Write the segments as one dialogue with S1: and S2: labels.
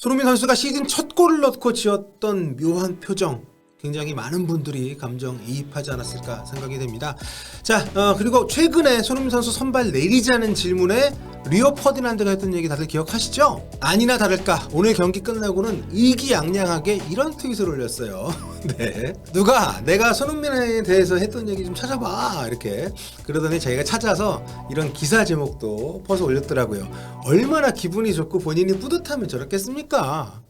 S1: 손흥민 선수가 시즌 첫 골을 넣고 지었던 묘한 표정 굉장히 많은 분들이 감정 이입하지 않았을까 생각이 됩니다. 자 어, 그리고 최근에 손흥민 선수 선발 내리자는 질문에 리오 퍼디난드가 했던 얘기 다들 기억하시죠? 아니나 다를까 오늘 경기 끝나고는 의기양양하게 이런 트윗을 올렸어요. 네 누가 내가 손흥민에 대해서 했던 얘기 좀 찾아봐 이렇게 그러더니 자기가 찾아서 이런 기사 제목도 퍼서 올렸더라고요. 얼마나 기분이 좋고 본인이 뿌듯하면 저렇겠습니까?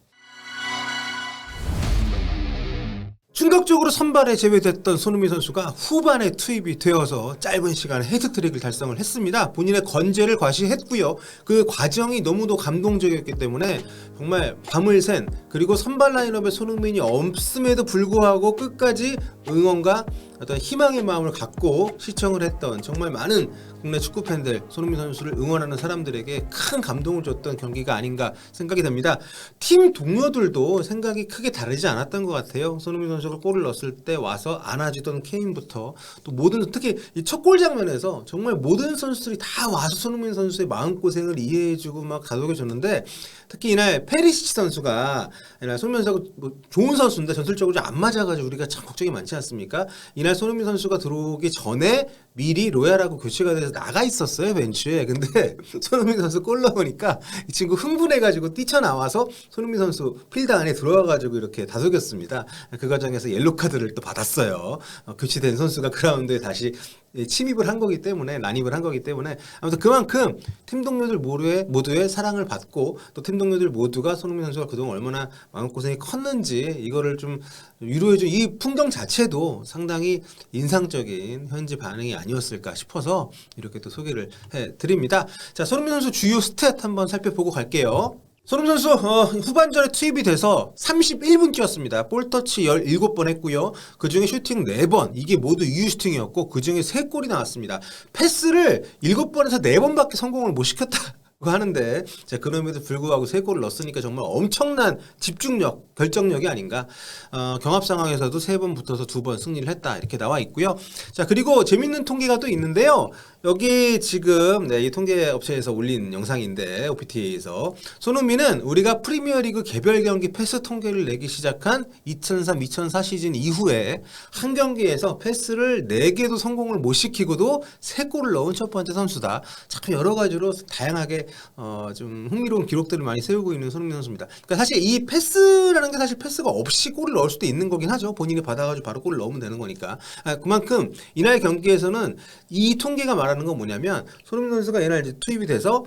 S1: 충격적으로 선발에 제외됐던 손흥민 선수가 후반에 투입이 되어서 짧은 시간에 헤드트릭을 달성을 했습니다. 본인의 건재를 과시했고요. 그 과정이 너무도 감동적이었기 때문에 정말 밤을 샌 그리고 선발 라인업에 손흥민이 없음에도 불구하고 끝까지 응원과 어떤 희망의 마음을 갖고 시청을 했던 정말 많은 국내 축구 팬들 손흥민 선수를 응원하는 사람들에게 큰 감동을 줬던 경기가 아닌가 생각이 됩니다. 팀 동료들도 생각이 크게 다르지 않았던 것 같아요. 손흥민 선수가 골을 넣었을 때 와서 안아주던 케인부터 또 모든 특히 이 첫 골 장면에서 정말 모든 선수들이 다 와서 손흥민 선수의 마음 고생을 이해해주고 막 다독여줬는데 특히 이날 페리시치 선수가 이날 손흥민 선수가 뭐 좋은 선수인데 전술적으로 좀안 맞아가지고 우리가 참 걱정이 많지 않습니까? 이날 손흥민 선수가 들어오기 전에 미리 로얄하고 교체가 돼서 나가 있었어요 벤치에. 근데 손흥민 선수 골 넣으니까 이 친구 흥분해가지고 뛰쳐나와서 손흥민 선수 필드 안에 들어와가지고 이렇게 다독였습니다. 그 과정에서 옐로 카드를 또 받았어요. 어, 교체된 선수가 그라운드에 다시 예, 침입을 한 거기 때문에 난입을 한 거기 때문에 아무튼 그만큼 팀 동료들 모두의 모두의 사랑을 받고 또 팀 동료들 모두가 손흥민 선수가 그동안 얼마나 마음 고생이 컸는지 이거를 좀 위로해준 이 풍경 자체도 상당히 인상적인 현지 반응이 아니었을까 싶어서 이렇게 또 소개를 해드립니다. 자 손흥민 선수 주요 스탯 한번 살펴보고 갈게요. 손흥민 선수 어, 후반전에 투입이 돼서 31분 뛰었습니다. 볼터치 17번 했고요. 그중에 슈팅 4번. 이게 모두 유유 슈팅이었고 그중에 3골이 나왔습니다. 패스를 7번에서 4번밖에 성공을 못 시켰다. 고 하는데 자 그럼에도 불구하고 세 골을 넣었으니까 정말 엄청난 집중력, 결정력이 아닌가. 어, 경합 상황에서도 세 번 붙어서 두 번 승리를 했다 이렇게 나와 있고요. 자 그리고 재밌는 통계가 또 있는데요. 여기 지금 네, 이 통계 업체에서 올린 영상인데 OPT에서 손흥민은 우리가 프리미어리그 개별 경기 패스 통계를 내기 시작한 2003-2004 시즌 이후에 한 경기에서 패스를 4개도 성공을 못 시키고도 3골을 넣은 첫 번째 선수다. 참 여러 가지로 다양하게 어, 좀 흥미로운 기록들을 많이 세우고 있는 손흥민 선수입니다. 그러니까 사실 이 패스라는 게 사실 패스가 없이 골을 넣을 수도 있는 거긴 하죠. 본인이 받아가지고 바로 골을 넣으면 되는 거니까. 아, 그만큼 이날 경기에서는 이 통계가 말 하는 건 뭐냐면 손흥민 선수가 이날 이제 투입이 돼서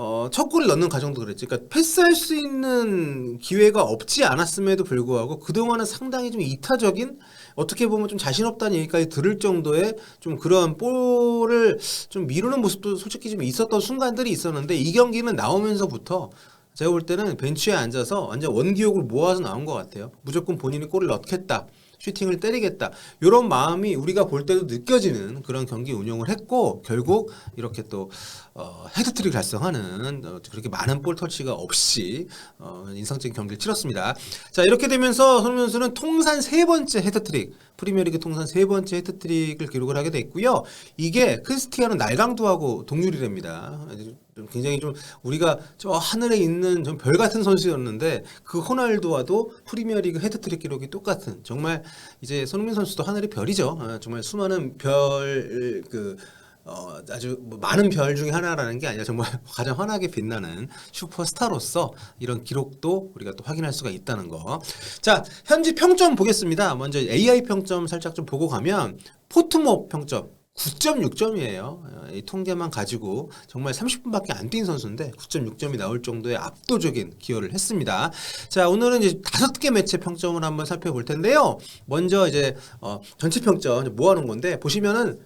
S1: 어, 첫 골을 넣는 과정도 그랬지. 그러니까 패스할 수 있는 기회가 없지 않았음에도 불구하고 그동안은 상당히 좀 이타적인 어떻게 보면 좀 자신 없다는 얘기까지 들을 정도의 좀 그런 볼을 좀 미루는 모습도 솔직히 좀 있었던 순간들이 있었는데 이 경기는 나오면서부터 제가 볼 때는 벤치에 앉아서 완전 원기옥을 모아서 나온 것 같아요. 무조건 본인이 골을 넣겠다. 슈팅을 때리겠다. 이런 마음이 우리가 볼 때도 느껴지는 그런 경기 운영을 했고 결국 이렇게 또 어, 헤드트릭 달성하는 어, 그렇게 많은 볼 터치가 없이 어, 인상적인 경기를 치렀습니다. 자 이렇게 되면서 손흥민 선수는 통산 세 번째 헤드트릭 프리미어리그 통산 세 번째 헤드트릭을 기록을 하게 됐고요. 이게 크리스티아노 날강도하고 동률이랍니다. 좀 굉장히 좀 우리가 저 하늘에 있는 좀 별 같은 선수였는데 그 호날두와도 프리미어리그 헤드트릭 기록이 똑같은 정말 이제 손흥민 선수도 하늘의 별이죠. 아, 정말 수많은 별 그 어, 아주 뭐 많은 별 중에 하나라는 게 아니라 정말 가장 환하게 빛나는 슈퍼스타로서 이런 기록도 우리가 또 확인할 수가 있다는 거. 자, 현지 평점 보겠습니다. 먼저 AI 평점 살짝 좀 보고 가면 포트모 평점 9.6점이에요. 이 통계만 가지고 정말 30분밖에 안 뛴 선수인데 9.6점이 나올 정도의 압도적인 기여를 했습니다. 자, 오늘은 이제 다섯 개 매체 평점을 한번 살펴볼 텐데요. 먼저 이제 어, 전체 평점 모아놓은 건데 보시면은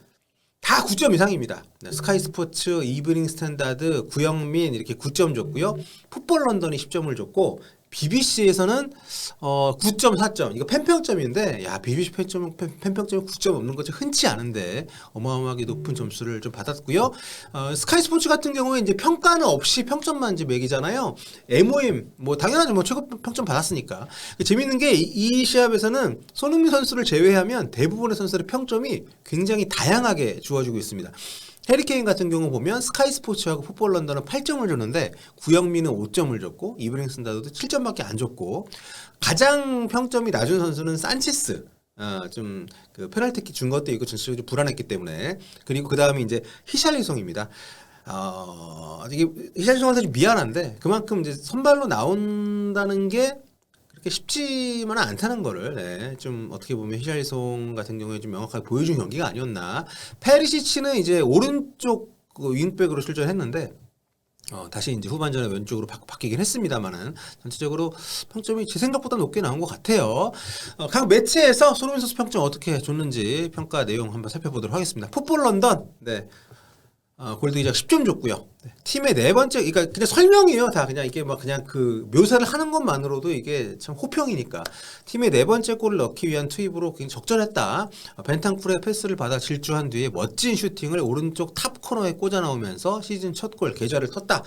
S1: 다 9점 이상입니다. 네, 스카이 스포츠, 이브닝 스탠다드, 구영민 이렇게 9점 줬고요. 풋볼 런던이 10점을 줬고 BBC에서는 어 9.4점 이거 팬평점인데 야 BBC 팬점 팬- 팬평점이 9점 없는 거죠 흔치 않은데 어마어마하게 높은 점수를 좀 받았고요. 어, 스카이 스포츠 같은 경우에 이제 평가는 없이 평점만 이제 매기잖아요. MOM 뭐 당연하죠 뭐 최고 평점 받았으니까 재밌는 게 이 시합에서는 손흥민 선수를 제외하면 대부분의 선수들의 평점이 굉장히 다양하게 주어지고 있습니다. 해리케인 같은 경우 보면 스카이 스포츠하고 풋볼 런던은 8점을 줬는데 구영민은 5점을 줬고 이브링슨 다도도 7점밖에 안 줬고 가장 평점이 낮은 선수는 산체스. 어, 좀그 페널티킥 준 것도 있고 전체적으로 좀 불안했기 때문에 그리고 그 다음에 이제 히샬리송입니다. 어, 이게 히샬리송한테 좀 미안한데 그만큼 이제 선발로 나온다는 게 그렇게 쉽지만은 않다는 거를 네, 좀 어떻게 보면 히샬리송 같은 경우에 좀 명확하게 보여준 경기가 아니었나. 페리시치는 이제 오른쪽 그 윙백으로 출전했는데 어, 다시 이제 후반전에 왼쪽으로 바, 바뀌긴 했습니다만은 전체적으로 평점이 제 생각보다 높게 나온 것 같아요. 어, 각 매체에서 손흥민 선수 평점 어떻게 줬는지 평가 내용 한번 살펴보도록 하겠습니다. 풋볼 런던 네. 어, 골드 기자 10점 줬고요. 네. 팀의 네 번째, 그러니까 그냥 설명이에요. 다 그냥 이게 막 그냥 그 묘사를 하는 것만으로도 이게 참 호평이니까. 팀의 네 번째 골을 넣기 위한 투입으로 굉장히 적절했다. 어, 벤탄쿨의 패스를 받아 질주한 뒤에 멋진 슈팅을 오른쪽 탑 코너에 꽂아 넣으면서 시즌 첫 골 계좌를 텄다.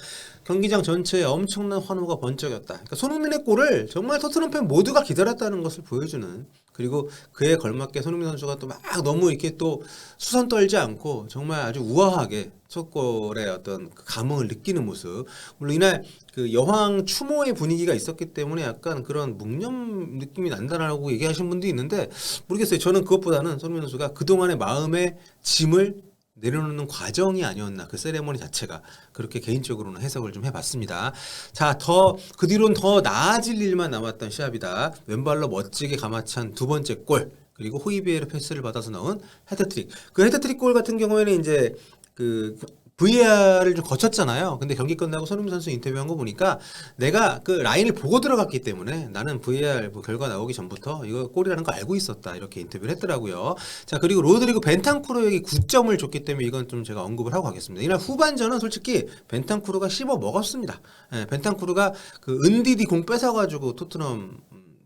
S1: 경기장 전체에 엄청난 환호가 번쩍였다. 그러니까 손흥민의 골을 정말 토트넘 팬 모두가 기다렸다는 것을 보여주는 그리고 그에 걸맞게 손흥민 선수가 또 막 너무 이렇게 또 수선 떨지 않고 정말 아주 우아하게 첫 골의 어떤 그 감흥을 느끼는 모습. 물론 이날 그 여왕 추모의 분위기가 있었기 때문에 약간 그런 묵념 느낌이 난다라고 얘기하시는 분도 있는데 모르겠어요. 저는 그것보다는 손흥민 선수가 그동안의 마음의 짐을 내려놓는 과정이 아니었나 그 세레모니 자체가 그렇게 개인적으로는 해석을 좀 해봤습니다. 자, 더 그 뒤로는 더 나아질 일만 남았던 시합이다. 왼발로 멋지게 감아찬 두 번째 골 그리고 호이비에르 패스를 받아서 넣은 헤드트릭. 그 헤드트릭 골 같은 경우에는 이제 그 VAR을 좀 거쳤잖아요. 근데 경기 끝나고 손흥민 선수 인터뷰한 거 보니까 내가 그 라인을 보고 들어갔기 때문에 나는 VAR 뭐 결과 나오기 전부터 이거 골이라는 거 알고 있었다. 이렇게 인터뷰를 했더라고요. 자, 그리고 로드리고 벤탄쿠르에게 9점을 줬기 때문에 이건 좀 제가 언급을 하고 가겠습니다. 이날 후반전은 솔직히 벤탄쿠르가 씹어 먹었습니다. 예, 벤탄쿠르가 그 은디디 공 뺏어가지고 토트넘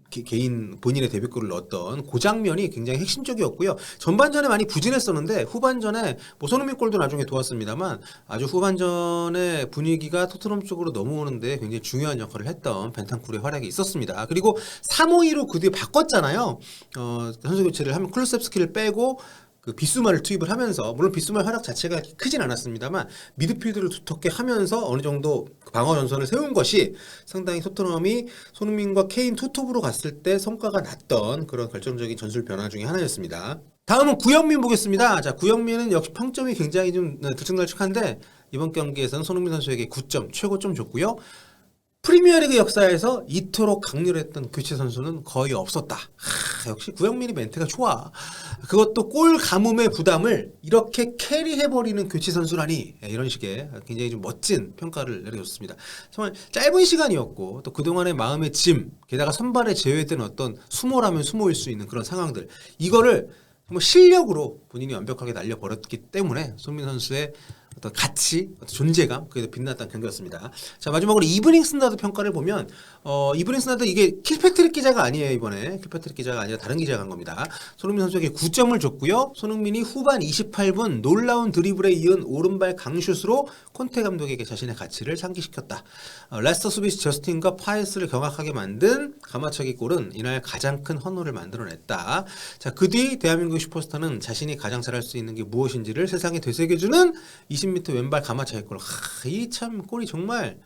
S1: 개- 개인 본인의 데뷔골을 넣었던 그 장면이 굉장히 핵심적이었고요. 전반전에 많이 부진했었는데 후반전에 뭐 손흥민 골도 나중에 도왔습니다만 아주 후반전의 분위기가 토트넘 쪽으로 넘어오는데 굉장히 중요한 역할을 했던 벤탄쿠르의 활약이 있었습니다. 그리고 3-5-2로 그 뒤에 바꿨잖아요. 어, 선수 교체를 하면 클루셉스키를 빼고 그 비수마를 투입을 하면서 물론 비수마 활약 자체가 크진 않았습니다만 미드필드를 두텁게 하면서 어느 정도 그 방어 전선을 세운 것이 상당히 토트넘이 손흥민과 케인 투톱으로 갔을 때 성과가 났던 그런 결정적인 전술 변화 중에 하나였습니다. 다음은 구영민 보겠습니다. 자, 구영민은 역시 평점이 굉장히 좀 네, 들쭉날쭉한데 이번 경기에서는 손흥민 선수에게 9점 최고점 줬고요. 프리미어리그 역사에서 이토록 강렬했던 교체 선수는 거의 없었다. 하, 역시 구영민이 멘트가 좋아. 그것도 골 가뭄의 부담을 이렇게 캐리해버리는 교체 선수라니 예, 이런 식의 굉장히 좀 멋진 평가를 내려줬습니다. 정말 짧은 시간이었고 또 그동안의 마음의 짐 게다가 선발에 제외된 어떤 수모라면 수모일 수 있는 그런 상황들 이거를 정말 실력으로 본인이 완벽하게 날려버렸기 때문에 손민 선수의 어떤 가치, 어떤 존재감 그게 더 빛났던 경기였습니다. 자 마지막으로 이브닝 스나드 평가를 보면 어, 이브닝 스나드 이게 킬패트릭 기자가 아니에요 이번에 킬패트릭 기자가 아니라 다른 기자가 한 겁니다. 손흥민 선수에게 9점을 줬고요. 손흥민이 후반 28분 놀라운 드리블에 이은 오른발 강슛으로 콘테 감독에게 자신의 가치를 상기시켰다. 어, 레스터 수비수 저스틴과 파이스를 경악하게 만든 가마차기 골은 이날 가장 큰 헌호를 만들어냈다. 자그 뒤 대한민국 슈퍼스타는 자신이 가장 잘할 수 있는 게 무엇인지를 세상에 되새겨주는 20m 왼발 가마차기 골. 이 참 골이 정말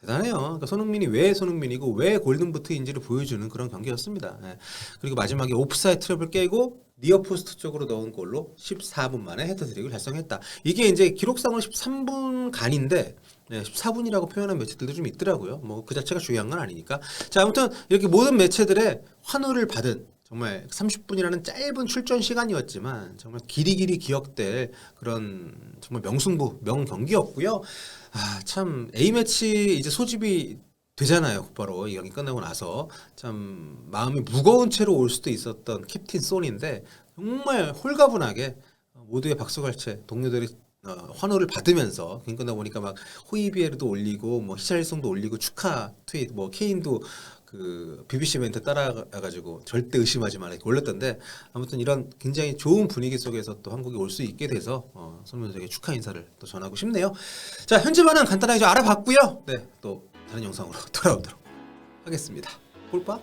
S1: 대단해요. 그러니까 손흥민이 왜 손흥민이고 왜 골든부트인지를 보여주는 그런 경기였습니다. 예. 그리고 마지막에 오프사이드 트랩을 깨고 니어 포스트 쪽으로 넣은 골로 14분 만에 헤드트릭을 달성했다. 이게 이제 기록상으로 13분 간인데 네, 14분이라고 표현한 매체들도 좀 있더라고요. 뭐 그 자체가 중요한 건 아니니까. 자, 아무튼 이렇게 모든 매체들의 환호를 받은 정말 30분이라는 짧은 출전 시간이었지만 정말 길이 길이 기억될 그런 정말 명승부 명경기였고요. 아, 참 A매치 이제 소집이 되잖아요. 곧바로 이 경기 끝나고 나서 참 마음이 무거운 채로 올 수도 있었던 캡틴 손인데 정말 홀가분하게 모두의 박수갈채 동료들이 어, 환호를 받으면서 경기 끝나 보니까 막 호이비에르도 올리고 뭐 히샬리송도 올리고 축하 트윗 뭐 케인도 그 BBC 멘트 따라가가지고 절대 의심하지 말라 이렇게 올렸던데 아무튼 이런 굉장히 좋은 분위기 속에서 또 한국에 올 수 있게 돼서 어, 손흥민 선수에게 축하 인사를 또 전하고 싶네요. 자 현재 반응 간단하게 좀 알아봤고요. 네 또 다른 영상으로 돌아오도록 하겠습니다. 볼빠?